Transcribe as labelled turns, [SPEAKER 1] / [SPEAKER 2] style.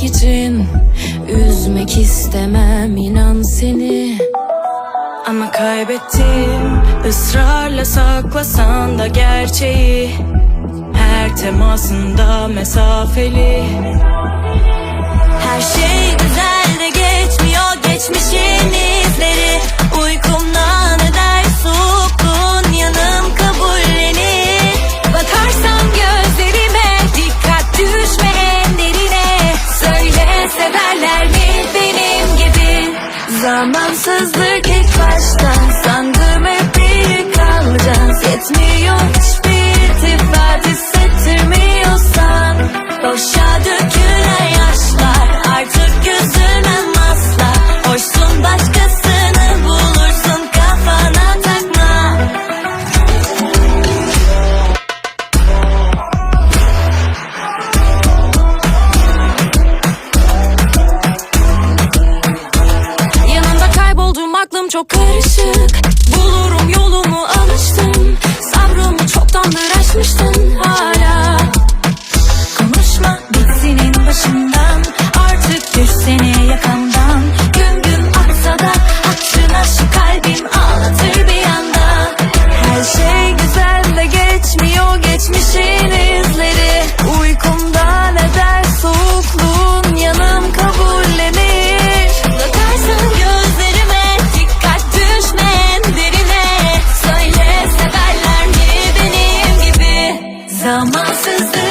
[SPEAKER 1] üzmek için Üzmek istemem inan seni. Ama kaybettim ısrarla saklasan da gerçeği. Her temasında mesafeli. Her şey güzel. Zamansızlık ilk başta. Sandım hep iyi kalacağız. Yetmiyor hiçbir çok karışık. Performance is